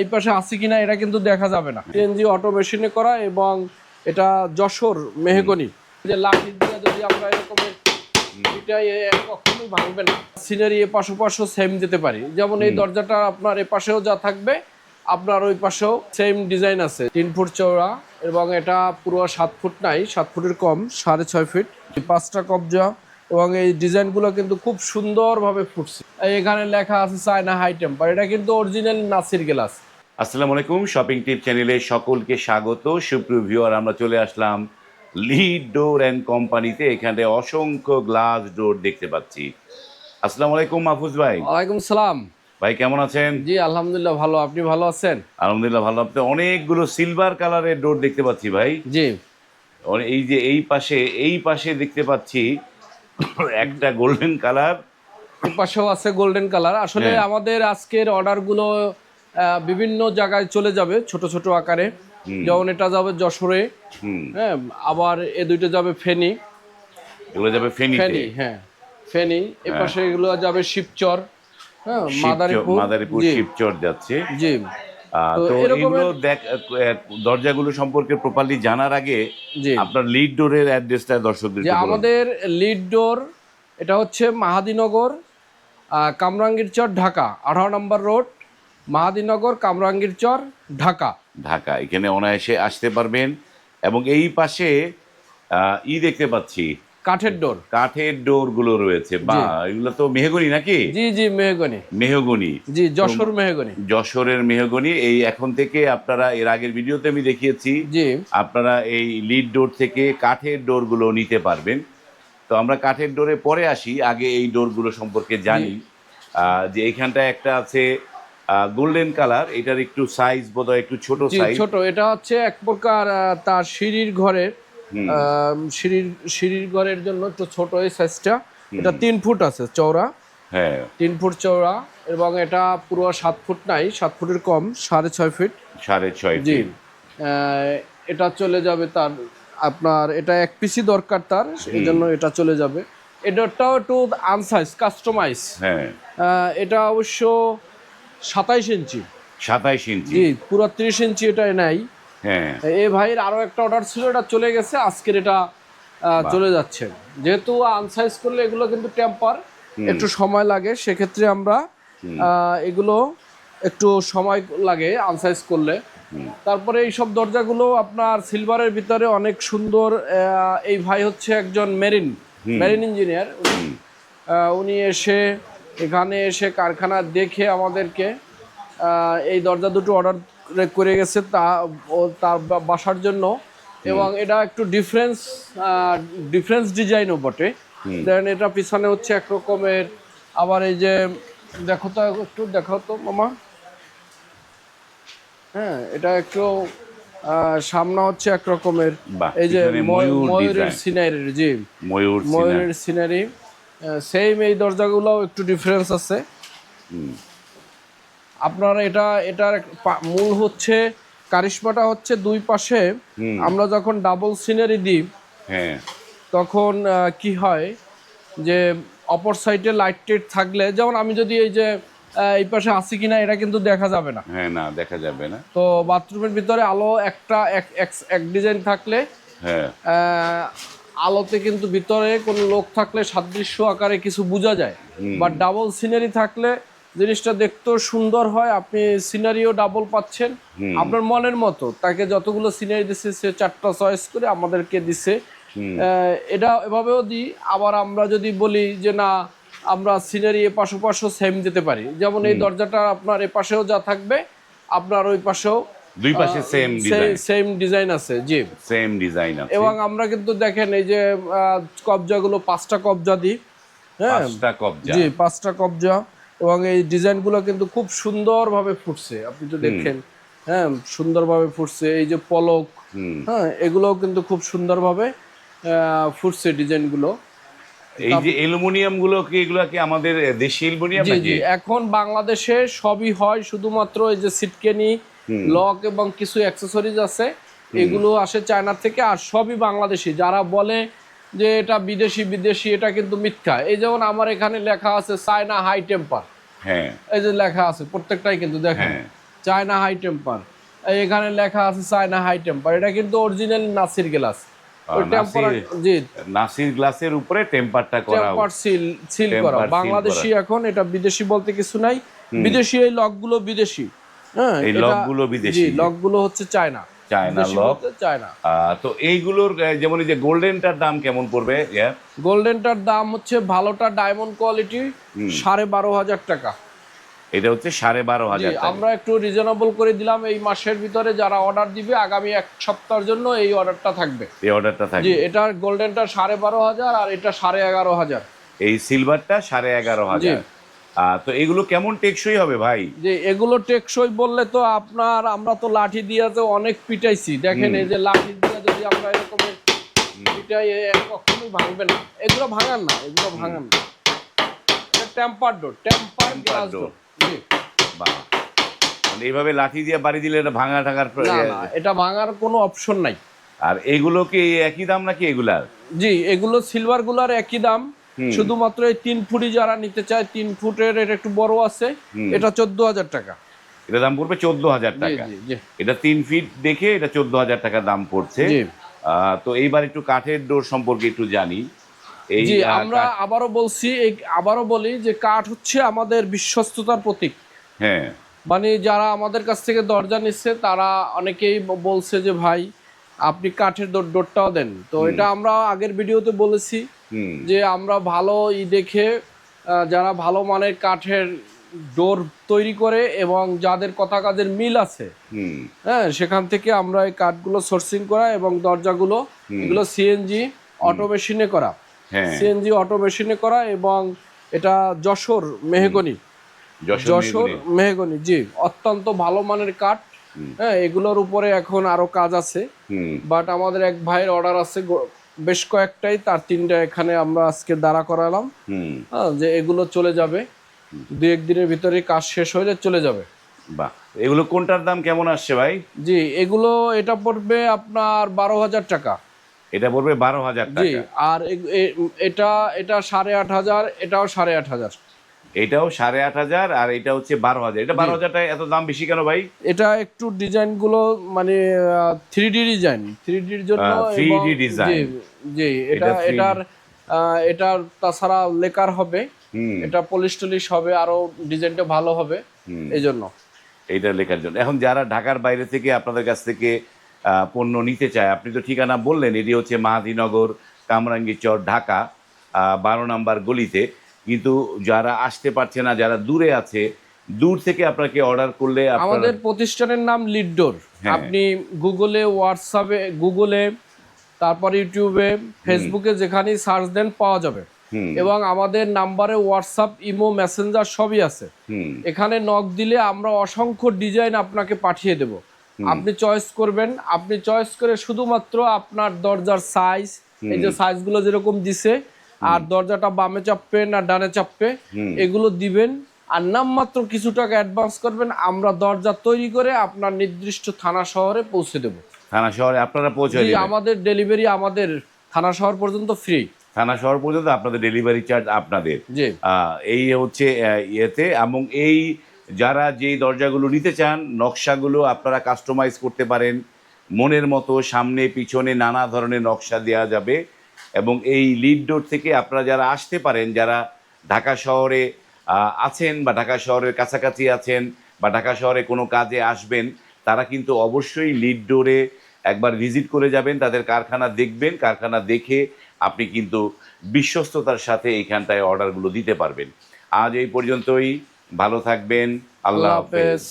এই পাশে আছে কিনা এটা কিন্তু দেখা যাবে না। সিএনজি অটো মেশিনে করা এবং এটা যশোর মেহগনি। যে লাঠি দিয়ে যদি আমরা এরকমের এটা কখনোই ভাঙবে না। সিনারি এ পাশে পাশেও সেম দিতে পারি। যেমন এই দরজাটা আপনার এ পাশেও যা থাকবে আপনার ওই পাশেও সেম ডিজাইন আছে। তিন ফুট চওড়া এবং এটা পুরো সাত ফুট নাই সাত ফুটের কম সাড়ে ছয় ফিট পাঁচটা কবজা এবং এই ডিজাইনগুলো কিন্তু খুব সুন্দরভাবে ফুটছে। এখানে লেখা আছে চায়না হাই টেম্পার এটা কিন্তু অরিজিনাল নাসির গ্লাস আসসালামু আলাইকুম শপিং টিপ চ্যানেলে সকলকে স্বাগত। সুপ্রিয় ভিউয়ার আমরা চলে আসলাম লিড ডোর অ্যান্ড কোম্পানিতে এখানে অসংখ্য গ্লাস ডোর দেখতে পাচ্ছি। আসসালামু আলাইকুম মাহফুজ ভাই। ওয়ালাইকুম সালাম। ভাই কেমন আছেন? জি আলহামদুলিল্লাহ ভালো। আপনি ভালো আছেন? আলহামদুলিল্লাহ ভালো। আপনি অনেকগুলো সিলভার কালারের ডোর দেখতে পাচ্ছি ভাই। জি। এই যে এই পাশে এই পাশে দেখতে পাচ্ছি একটা গোল্ডেন কালার পাশেও আছে গোল্ডেন কালার আসলে হ্যাঁ। আমাদের আজকের অর্ডারগুলো বিভিন্ন জায়গায় চলে যাবে ছোট ছোট আকারে। যেমন এটা যাবে যশোরে হ্যাঁ আবার এ দুইটা যাবে ফেনী। এগুলো যাবে ফেনীতে। ফেনি হ্যাঁ ফেনী। এ পাশে এগুলো যাবে শিবচর হ্যাঁ মাদারীপুর। মাদারীপুর শিবচর যাচ্ছে। জি। তো এগুলো দেখ দরজাগুলো সম্পর্কে প্রপারলি জানার আগে আপনার লিড ডোরের অ্যাড্রেসটা দর্শকদের আমাদের লিড ডোর এটা হচ্ছে মাহাদিনগর আহ, কামরাঙ্গীর চর ঢাকা আঠারো নম্বর রোড মাহাদিনগর কামরাঙ্গীর চর ঢাকা। ঢাকা এখানে অনায়াসে আসতে পারবেন এবং এই পাশে আহ, ই দেখতে পাচ্ছি। কাঠের ডোর। কাঠের ডোরগুলো রয়েছে। বা এগুলো তো মেহগনি নাকি? জি জি মেহগনি। মেহগনি। জি যশোর মেহগনি। যশোরের মেহগনি। এই এখন থেকে আপনারা এর আগের ভিডিওতে আমি দেখিয়েছি জি। আপনারা এই লিড ডোর থেকে কাঠের ডোরগুলো নিতে পারবেন। তো আমরা কাঠের ডোরে পরে আসি আগে এই ডোরগুলো সম্পর্কে জানি। আহ, যে এইখানটায় একটা আছে গোল্ডেন কালার। এটার একটু সাইজ বোধহয় একটু ছোট সাইজ ছোট। এটা হচ্ছে এক প্রকার তার সিঁড়ির ঘরের সিঁড়ির সিঁড়ির ঘরের জন্য একটু ছোট এই সাইজটা এটা তিন ফুট আছে চওড়া। হ্যাঁ। তিন ফুট চওড়া এবং এটা পুরো সাত ফুট নাই সাত ফুটের কম সাড়ে ছয় ফিট। সাড়ে ছয় জি। এটা চলে যাবে তার আপনার এটা এক পিসি দরকার তার এই জন্য এটা চলে যাবে। এটাও একটু আনসাইজ কাস্টমাইজ হ্যাঁ। এটা অবশ্য সাতাইশ ইঞ্চি। সাতাইশ ইঞ্চি। জি পুরো ত্রিশ ইঞ্চি এটা নাই। হ্যাঁ। এই ভাইয়ের আরও একটা অর্ডার ছিল এটা চলে গেছে আজকের এটা চলে যাচ্ছে। যেহেতু আনসাইজ করলে এগুলো কিন্তু টেম্পার একটু সময় লাগে সেক্ষেত্রে আমরা এগুলো একটু সময় লাগে আনসাইজ করলে। তারপরে এই সব দরজাগুলো আপনার সিলভারের ভিতরে অনেক সুন্দর এই ভাই হচ্ছে একজন মেরিন মেরিন ইঞ্জিনিয়ার উনি এসে এখানে এসে কারখানা দেখে আমাদেরকে এই দরজা দুটো অর্ডার করে গেছে তা ও তার বাসার জন্য। এবং এটা একটু ডিফারেন্স ডিফারেন্স ডিজাইনও বটে। দেন এটা পিছনে হচ্ছে এক রকমের আবার এই যে দেখো তো একটু দেখো তো মামা। হ্যাঁ এটা একটু সামনে হচ্ছে এক রকমের এই যে ময়ূরের। সিনারির জি। ময়ূর ময়ূরের সিনারি সেম এই দরজাগুলোও একটু ডিফারেন্স আছে। আপনার এটা এটার মূল হচ্ছে কারিশমাটা হচ্ছে দুই পাশে। আমরা যখন ডাবল সিনারি দিই হ্যাঁ। তখন কি হয় যে অপর সাইডে লাইট টেট থাকলে যেমন আমি যদি এই যে এই পাশে আছি কিনা এটা কিন্তু দেখা যাবে না। হ্যাঁ না দেখা যাবে না। তো বাথরুমের ভিতরে আলো একটা এক এক- এক ডিজাইন থাকলে হ্যাঁ। আলোতে কিন্তু ভিতরে কোনো লোক থাকলে সাদৃশ্য আকারে কিছু বোঝা যায়। বা ডাবল সিনারি থাকলে জিনিসটা দেখতেও সুন্দর হয় আপনি সিনারিও ডাবল পাচ্ছেন। আপনার মনের মতো তাকে যতগুলো সিনারি দিচ্ছে সে চারটা চয়েস করে আমাদেরকে দিছে। এটা এভাবেও দিই আবার আমরা যদি বলি যে না আমরা সিনারি এ পাশে পাশেও সেম দিতে পারি। যেমন এই দরজাটা আপনার এ পাশেও যা থাকবে আপনার ওই পাশেও দুই পাশে সেম ডিজাইন সেম ডিজাইন আছে জি। সেম ডিজাইন আছে। এবং আমরা কিন্তু দেখেন এই যে কবজাগুলো পাঁচটা কবজা দিই হ্যাঁ। পাঁচটা কবজা। জি পাঁচটা কবজা। এবং এই ডিজাইনগুলো কিন্তু খুব সুন্দরভাবে ফুটছে। আপনি তো দেখেন হ্যাঁ সুন্দরভাবে ফুটছে। এই যে পলক হ্যাঁ এগুলোও কিন্তু খুব সুন্দরভাবে ফুটছে ডিজাইনগুলো এই যে অ্যালুমিনিয়ামগুলো কি এগুলো কি আমাদের দেশি অ্যালুমিনিয়াম নাকি? জি। এখন বাংলাদেশে সবই হয় শুধুমাত্র এই যে সিটকেনি লক এবং কিছু অ্যাক্সেসরিজ আছে। এগুলো আসে চায়না থেকে আর সবই বাংলাদেশি। যারা বলে যে এটা বিদেশি বিদেশি এটা কিন্তু মিথ্যা। এই যেমন আমার এখানে লেখা আছে চায়না হাই টেম্পার। হ্যাঁ। এই যে লেখা আছে প্রত্যেকটাই কিন্তু দেখেন। হ্যাঁ। China high temper. এখানে লেখা আছে চায়না হাই টেম্পার। এটা কিন্তু অরিজিনাল নাসির গ্লাস। ওই নাসির- টেম্পার জি। নাসির গ্লাসের উপরে টেম্পারটা করা টেম্পার সিল সিল করা। বাংলাদেশি এখন এটা বিদেশি বলতে কিছু নাই। বিদেশি এই লকগুলো বিদেশি। হ্যাঁ এই এটা- লকগুলো বিদেশি। জি লকগুলো হচ্ছে চায়না। China lock. চায়না। তো এইগুলোর যেমন এই যে গোল্ডেনটার দাম কেমন পড়বে? গোল্ডেনটার দাম হচ্ছে ভালোটা ডায়মন্ড কোয়ালিটি সাড়ে বারো হাজার টাকা। এটা হচ্ছে সাড়ে বারো হাজার আমরা একটু রিজনেবল করে দিলাম এই মাসের ভিতরে যারা অর্ডার দিবে আগামী এক সপ্তাহের জন্য এই অর্ডারটা থাকবে। এই অর্ডারটা জি থাকবে এটার গোল্ডেনটা সাড়ে বারো হাজার আর এটা সাড়ে এগারো হাজার। এই সিলভারটা সাড়ে এগারো হাজার। তো এগুলো কেমন টেকসই হবে ভাই? যে এগুলো টেকসই বললে তো আপনার আমরা তো লাঠি দিয়ে তো অনেক পিটাইছি। দেখেন এই যে লাঠি দিয়ে যদি আমরা এরকম পিটাই কখনোই ভাঙবে না। এগুলো ভাঙান না এগুলো ভাঙান না। Temper door temper glass door বাহ। মানে এইভাবে লাঠি দিয়ে বাড়ি দিলে এটা ভাঙা টাকার এটা ভাঙার কোনো অপশন নাই। আর এগুলো কি একই দাম নাকি এগুলার? জি এগুলো সিলভারগুলার একই দাম। শুধুমাত্র এই তিন ফুটি যারা নিতে চায় তিন ফুটের এটা একটু বড় আছে এটা চোদ্দ হাজার টাকা। এটা দাম পড়বে চোদ্দ হাজার টাকা। এটা তিন ফিট দেখে এটা চোদ্দ হাজার টাকা দাম পড়ছে। তো এইবার একটু কাঠের ডোর সম্পর্কে একটু জানি। জি আমরা আবারও বলছি আবারও বলি যে কাঠ হচ্ছে আমাদের বিশ্বস্ততার প্রতীক। হ্যাঁ। মানে যারা আমাদের কাছ থেকে দরজা নিচ্ছে তারা অনেকেই বলছে যে ভাই আপনি কাঠের ডোর ডোরটাও দেন। তো এটা আমরা আগের ভিডিওতে বলেছি। যে আমরা ভালো ই দেখে যারা ভালো মানের কাঠের ডোর তৈরি করে এবং যাদের কথা কাজের মিল আছে হ্যাঁ সেখান থেকে আমরা এই কাঠগুলো সোর্সিং করা এবং দরজাগুলো এগুলো সিএনজি অটো মেশিনে করা। সিএনজি অটো মেশিনে করা এবং এটা যশোর মেহগনি। যশোর মেহগনি। জি অত্যন্ত ভালো মানের কাঠ হ্যাঁ এগুলোর উপরে এখন আরও কাজ আছে। বাট আমাদের এক ভাইয়ের অর্ডার আছে বেশ কয়েকটাই তার তিনটা এখানে আমরা আজকে দাঁড়া করালাম। হুম। হ্যাঁ যে এগুলো চলে যাবে। দু একদিনের ভিতরে কাজ শেষ হলে চলে যাবে। বাহ এগুলো কোনটার দাম কেমন আসছে ভাই? জি এগুলো এটা পড়বে আপনার বারো হাজার টাকা। এটা পড়বে বারো হাজার জি টাকা। আর এটা এটা সাড়ে আট হাজার এটাও সাড়ে আট হাজার। এটাও সাড়ে আট হাজার আর এটা হচ্ছে বারো হাজার। এটা বারো হাজার টাকা এত দাম বেশি কেন ভাই? এটা একটু ডিজাইনগুলো মানে থ্রি ডি ডিজাইন থ্রি ডির জন্য 3D এবং- design। জি, এটা এটা 3D এটার এটার তাছাড়া লেকার হবে। এটা পলিশ টলিশ হবে আরও ডিজাইনটা ভালো হবে এই জন্য এইটা লেখার জন্য। এখন যারা ঢাকার বাইরে থেকে আপনাদের কাছ থেকে পণ্য নিতে চায় আপনি তো ঠিকানা বললেন এটি হচ্ছে মাহাদিনগর কামরাঙ্গি চর ঢাকা আহ, বারো নাম্বার গলিতে। কিন্তু যারা আসতে পারছে না যারা দূরে আছে দূর থেকে আপনাকে অর্ডার করলে আমাদের প্রতিষ্ঠানের নাম লিডডোর। হ্যাঁ। আপনি গুগলে হোয়াটসঅ্যাপে গুগলে তারপর ইউটিউবে ফেসবুকে যেখানেই সার্চ দেন পাওয়া যাবে। এবং আমাদের নাম্বারে হোয়াটসঅ্যাপ ইমো মেসেঞ্জার সবই আছে। এখানে নক দিলে আমরা অসংখ্য ডিজাইন আপনাকে পাঠিয়ে দেব। আপনি চয়েস করবেন। আপনি চয়েস করে শুধুমাত্র আপনার দরজার সাইজ এই যে সাইজগুলো যেরকম দিছে আর দরজাটা বামে চাপবে না ডানে চাপবে এগুলো দিবেন। আর নামমাত্র কিছু টাকা অ্যাডভান্স করবেন আমরা দরজা তৈরি করে আপনার নির্দিষ্ট থানা শহরে পৌঁছে দেব। থানা শহরে আপনারা পৌঁছে আমাদের ডেলিভারি আমাদের থানা শহর পর্যন্ত ফ্রি থানা শহর পর্যন্ত আপনাদের ডেলিভারি চার্জ আপনাদের। এই হচ্ছে ইয়েতে। এবং এই যারা যেই দরজাগুলো নিতে চান নকশাগুলো আপনারা কাস্টমাইজ করতে পারেন। মনের মতো সামনে পিছনে নানা ধরনের নকশা দেওয়া যাবে। এবং এই লিড ডোর থেকে আপনারা যারা আসতে পারেন যারা ঢাকা শহরে আছেন বা ঢাকা শহরের কাছাকাছি আছেন বা ঢাকা শহরে কোনো কাজে আসবেন তারা কিন্তু অবশ্যই লিড ডোরে একবার ভিজিট করে যাবেন তাদের কারখানা দেখবেন কারখানা দেখে আপনি কিন্তু বিশ্বস্ততার সাথে এইখানটায় অর্ডারগুলো দিতে পারবেন। আজ এই পর্যন্তই ভালো থাকবেন আল্লাহ হাফেজ।